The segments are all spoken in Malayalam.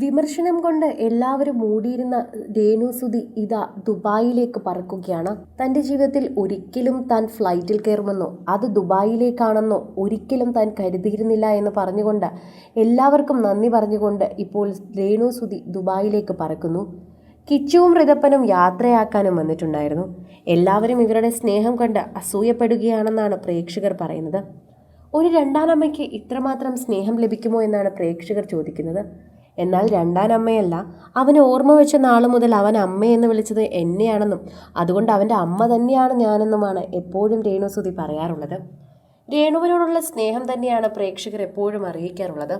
വിമർശനം കൊണ്ട് എല്ലാവരും മൂടിയിരുന്ന രേണുസുതി ഇതാ ദുബായിലേക്ക് പറക്കുകയാണ്. തന്റെ ജീവിതത്തിൽ ഒരിക്കലും താൻ ഫ്ലൈറ്റിൽ കയറുമെന്നോ അത് ദുബായിലേക്കാണെന്നോ ഒരിക്കലും താൻ കരുതിയിരുന്നില്ല എന്ന് പറഞ്ഞുകൊണ്ട് എല്ലാവർക്കും നന്ദി പറഞ്ഞുകൊണ്ട് ഇപ്പോൾ രേണുസുതി ദുബായിലേക്ക് പറക്കുന്നു. കിച്ചുവും ഋതപ്പനും യാത്രയാക്കാനും വന്നിട്ടുണ്ടായിരുന്നു. എല്ലാവരും ഇവരുടെ സ്നേഹം കണ്ട് അസൂയപ്പെടുകയാണെന്നാണ് പ്രേക്ഷകർ പറയുന്നത്. ഒരു രണ്ടാനമ്മയ്ക്ക് ഇത്രമാത്രം സ്നേഹം ലഭിക്കുമോ എന്നാണ് പ്രേക്ഷകർ ചോദിക്കുന്നത്. എന്നാൽ രണ്ടാനമ്മയല്ല അവനെ ഓർമ്മ വെച്ച നാൾ മുതൽ അവൻ അമ്മയെന്ന് വിളിച്ചത് എന്നെയാണെന്നും അതുകൊണ്ട് അവന്റെ അമ്മ തന്നെയാണ് ഞാനെന്നുമാണ് എപ്പോഴും രേണുസുതി പറയാറുള്ളത്. രേണുവിനോടുള്ള സ്നേഹം തന്നെയാണ് പ്രേക്ഷകർ എപ്പോഴും അറിയിക്കാറുള്ളത്.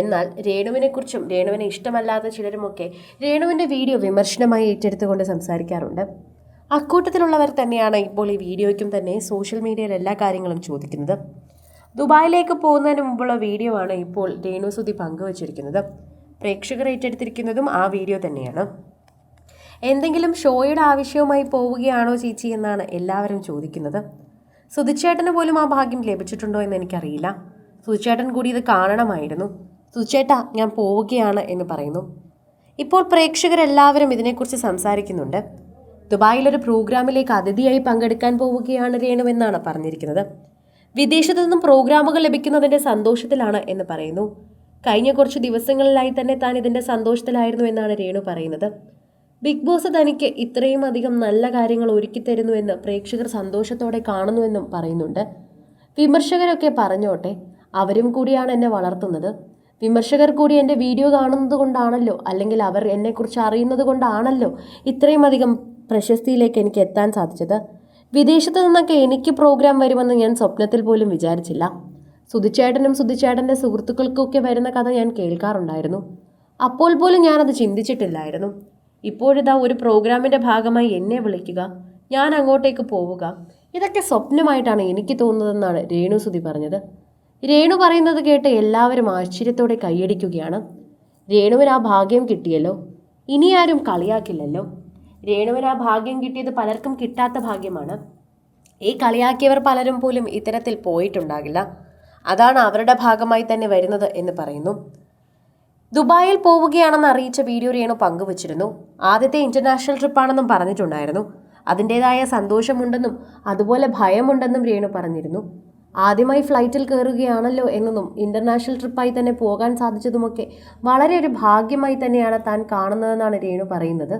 എന്നാൽ രേണുവിനെക്കുറിച്ചും രേണുവിനെ ഇഷ്ടമല്ലാത്ത ചിലരുമൊക്കെ രേണുവിന്റെ വീഡിയോ വിമർശനമായി ഏറ്റെടുത്തുകൊണ്ട് സംസാരിക്കാറുണ്ട്. അക്കൂട്ടത്തിലുള്ളവർ തന്നെയാണ് ഇപ്പോൾ ഈ വീഡിയോയ്ക്കും തന്നെ സോഷ്യൽ മീഡിയയിൽ എല്ലാ കാര്യങ്ങളും ചോദിക്കുന്നത്. ദുബായിലേക്ക് പോകുന്നതിന് മുമ്പുള്ള വീഡിയോ ആണ് ഇപ്പോൾ രേണുസുതി പങ്കുവച്ചിരിക്കുന്നത്. പ്രേക്ഷകർ ഏറ്റെടുത്തിരിക്കുന്നതും ആ വീഡിയോ തന്നെയാണ്. എന്തെങ്കിലും ഷോയുടെ ആവശ്യവുമായി പോവുകയാണോ ചേച്ചി എന്നാണ് എല്ലാവരും ചോദിക്കുന്നത്. സുധിച്ചേട്ടന് പോലും ആ ഭാഗ്യം ലഭിച്ചിട്ടുണ്ടോ എന്ന് എനിക്കറിയില്ല. സുധിച്ചേട്ടൻ കൂടി ഇത് കാണണമായിരുന്നു. സുധിച്ചേട്ടാ ഞാൻ പോവുകയാണ് എന്ന് പറയുന്നു. ഇപ്പോൾ പ്രേക്ഷകരെല്ലാവരും ഇതിനെക്കുറിച്ച് സംസാരിക്കുന്നുണ്ട്. ദുബായിലൊരു പ്രോഗ്രാമിലേക്ക് അതിഥിയായി പങ്കെടുക്കാൻ പോവുകയാണ് രേണു എന്നാണ് പറഞ്ഞിരിക്കുന്നത്. വിദേശത്തു നിന്നും പ്രോഗ്രാമുകൾ ലഭിക്കുന്നതിന്റെ സന്തോഷത്തിലാണ് എന്ന് പറയുന്നു. കഴിഞ്ഞ കുറച്ച് ദിവസങ്ങളിലായി തന്നെ താൻ ഇതിന്റെ സന്തോഷത്തിലായിരുന്നു എന്നാണ് രേണു പറയുന്നത്. ബിഗ് ബോസ് തനിക്ക് ഇത്രയും അധികം നല്ല കാര്യങ്ങൾ ഒരുക്കി തരുന്നുവെന്ന് പ്രേക്ഷകർ സന്തോഷത്തോടെ കാണുന്നുവെന്നും പറയുന്നുണ്ട്. വിമർശകരൊക്കെ പറഞ്ഞോട്ടെ അവരും കൂടിയാണ് എന്നെ വളർത്തുന്നത്. വിമർശകർ കൂടി എന്റെ വീഡിയോ കാണുന്നത് കൊണ്ടാണല്ലോ അല്ലെങ്കിൽ അവർ എന്നെക്കുറിച്ച് അറിയുന്നത് കൊണ്ടാണല്ലോ ഇത്രയും അധികം പ്രശസ്തിയിലേക്ക് എനിക്ക് എത്താൻ സാധിച്ചത്. വിദേശത്ത് നിന്നൊക്കെ എനിക്ക് പ്രോഗ്രാം വരുമെന്ന് ഞാൻ സ്വപ്നത്തിൽ പോലും വിചാരിച്ചില്ല. സുധിച്ചേട്ടനും സുധിച്ചേട്ടന്റെ സുഹൃത്തുക്കൾക്കൊക്കെ വരുന്ന കഥ ഞാൻ കേൾക്കാറുണ്ടായിരുന്നു. അപ്പോൾ പോലും ഞാനത് ചിന്തിച്ചിട്ടില്ലായിരുന്നു. ഇപ്പോഴിതാ ഒരു പ്രോഗ്രാമിന്റെ ഭാഗമായി എന്നെ വിളിക്കുക ഞാൻ അങ്ങോട്ടേക്ക് പോവുക ഇതൊക്കെ സ്വപ്നമായിട്ടാണ് എനിക്ക് തോന്നുന്നതെന്നാണ് രേണു സുധി പറഞ്ഞത്. രേണു പറയുന്നത് കേട്ട് എല്ലാവരും ആശ്ചര്യത്തോടെ കൈയടിക്കുകയാണ്. രേണുവിന് ആ ഭാഗ്യം കിട്ടിയല്ലോ. ഇനി ആരും കളിയാക്കില്ലല്ലോ. രേണുവിന് ആ ഭാഗ്യം കിട്ടിയത് പലർക്കും കിട്ടാത്ത ഭാഗ്യമാണ്. ഈ കളിയാക്കിയവർ പലരും പോലും ഇത്തരത്തിൽ പോയിട്ടുണ്ടാകില്ല. അതാണ് അവരുടെ ഭാഗമായി തന്നെ വരുന്നത് എന്ന് പറയുന്നു. ദുബായിൽ പോവുകയാണെന്ന് അറിയിച്ച വീഡിയോ രേണു പങ്കുവച്ചിരുന്നു. ആദ്യത്തെ ഇന്റർനാഷണൽ ട്രിപ്പാണെന്നും പറഞ്ഞിട്ടുണ്ടായിരുന്നു. അതിന്റെതായ സന്തോഷമുണ്ടെന്നും അതുപോലെ ഭയമുണ്ടെന്നും രേണു പറഞ്ഞിരുന്നു. ആദ്യമായി ഫ്ലൈറ്റിൽ കയറുകയാണല്ലോ എന്നതും ഇന്റർനാഷണൽ ട്രിപ്പായി തന്നെ പോകാൻ സാധിച്ചതുമൊക്കെ വളരെ ഒരു ഭാഗ്യമായി തന്നെയാണ് താൻ കാണുന്നതെന്നാണ് രേണു പറയുന്നത്.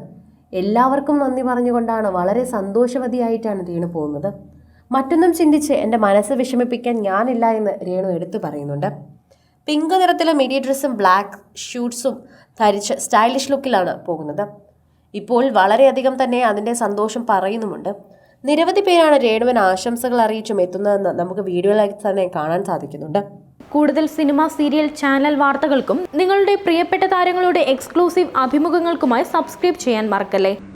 എല്ലാവർക്കും നന്ദി പറഞ്ഞുകൊണ്ടാണ് വളരെ സന്തോഷവതിയായിട്ടാണ് രേണു പോകുന്നത്. മറ്റൊന്നും ചിന്തിച്ച് എന്റെ മനസ്സ് വിഷമിപ്പിക്കാൻ ഞാനില്ല എന്ന് രേണു എടുത്തു പറയുന്നുണ്ട്. പിങ്ക് നിറത്തിലെ മിഡി ഡ്രസ്സും ബ്ലാക്ക് ഷൂട്ട്സും ധരിച്ച് സ്റ്റൈലിഷ് ലുക്കിലാണ് പോകുന്നത്. ഇപ്പോൾ വളരെയധികം തന്നെ അതിന്റെ സന്തോഷം പറയുന്നുമുണ്ട്. നിരവധി പേരാണ് രേണുവിന് ആശംസകൾ അറിയിച്ചും എത്തുന്നതെന്ന് നമുക്ക് വീഡിയോയിലായി തന്നെ കാണാൻ സാധിക്കുന്നുണ്ട്. കൂടുതൽ സിനിമ സീരിയൽ ചാനൽ വാർത്തകൾക്കും നിങ്ങളുടെ പ്രിയപ്പെട്ട താരങ്ങളുടെ എക്സ്ക്ലൂസീവ് അഭിമുഖങ്ങൾക്കുമായി സബ്സ്ക്രൈബ് ചെയ്യാൻ മറക്കല്ലേ?